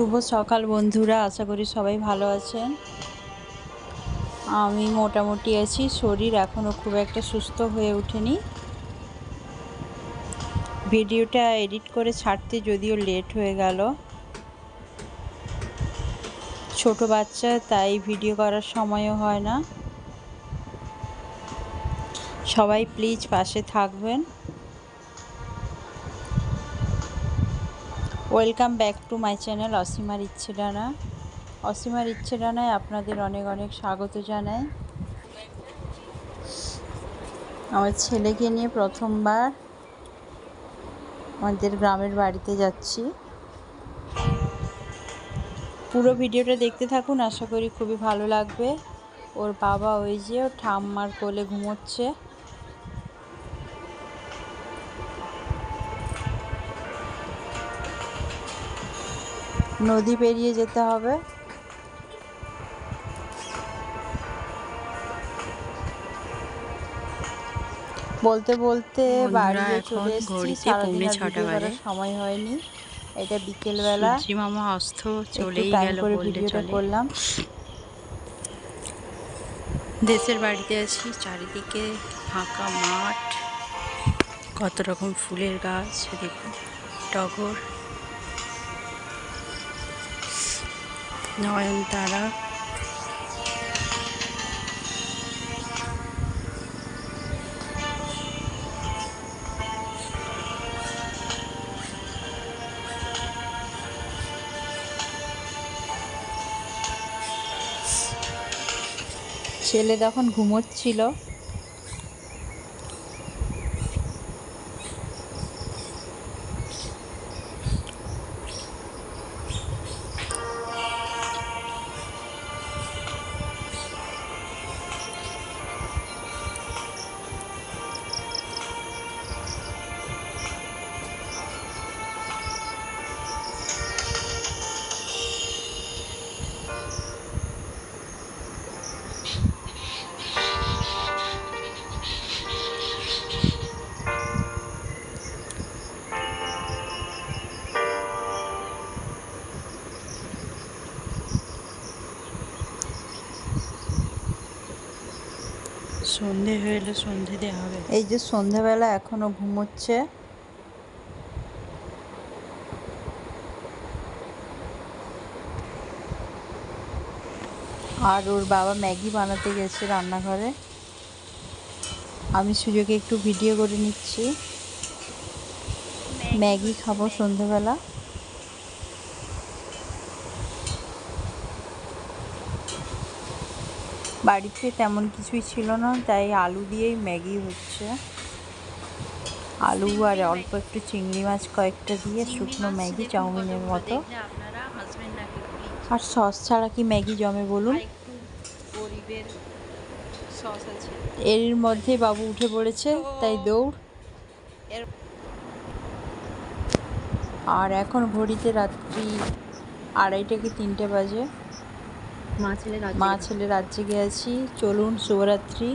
শুভ সকাল বন্ধুরা, আশা করি সবাই ভালো আছেন। আমি মোটামুটি আছি, শরীর এখনও খুব একটা সুস্থ হয়ে ওঠেনি। ভিডিওটা এডিট করে ছাড়তে যদিও লেট হয়ে গেল। ছোট বাচ্চা, তাই ভিডিও করার সময়ও হয় না। সবাই প্লিজ পাশে থাকবেন। Welcome back to my channel অসীমার ইচ্ছে ডানা অসীমার ইচ্ছে ডানায় আপনাদের অনেক অনেক স্বাগত জানাই। আমার ছেলেকে নিয়ে প্রথমবার আমাদের গ্রামের বাড়িতে যাচ্ছি। পুরো ভিডিওটা দেখতে থাকুন, আশা করি খুবই ভালো লাগবে। ওর বাবা ওই যে ওর ঠাম্মার কোলে ঘুমোচ্ছে। নদী পেরিয়ে যেতে হবে। বলতে বলতে বাড়ি চলে এসেছি। সারাদিন ভিডিও করার সময় হয়নি। এটা বিকেলবেলা। মামা অস্ত চলেই গেল ভিডিওটা করলাম। দেশের বাড়িতে আছি চারিদিকে ফাঁকা মাঠ কত রকম ফুলের গাছ দেখুন টগর। নয়নতারা। ছেলে তখন ঘুমোচ্ছিল। সন্ধে হয়ে সন্ধে দেওয়া হবে। এই যে সন্ধেবেলা এখনও ঘুমোচ্ছে। আর ওর বাবা ম্যাগি বানাতে গেছে রান্নাঘরে। আমি সুযোগে একটু ভিডিও করে নিচ্ছি। ম্যাগি খাব সন্ধেবেলা। বাড়িতে তেমন কিছুই ছিল না তাই আলু দিয়েই ম্যাগি হচ্ছে। আলু আর অল্প একটু চিংড়ি মাছ কয়েকটা দিয়ে শুকনো ম্যাগি চাউমিনের মতো। আর সস ছাড়া কি ম্যাগি জমে বলুন? সস এর মধ্যে বাবু উঠে পড়েছে তাই দৌড়। আর এখন ঘড়িতে রাত্রি আড়াইটা কি তিনটে বাজে? মা ছেলে রাজ্যে জেগে চলুন শুভরাত্রি।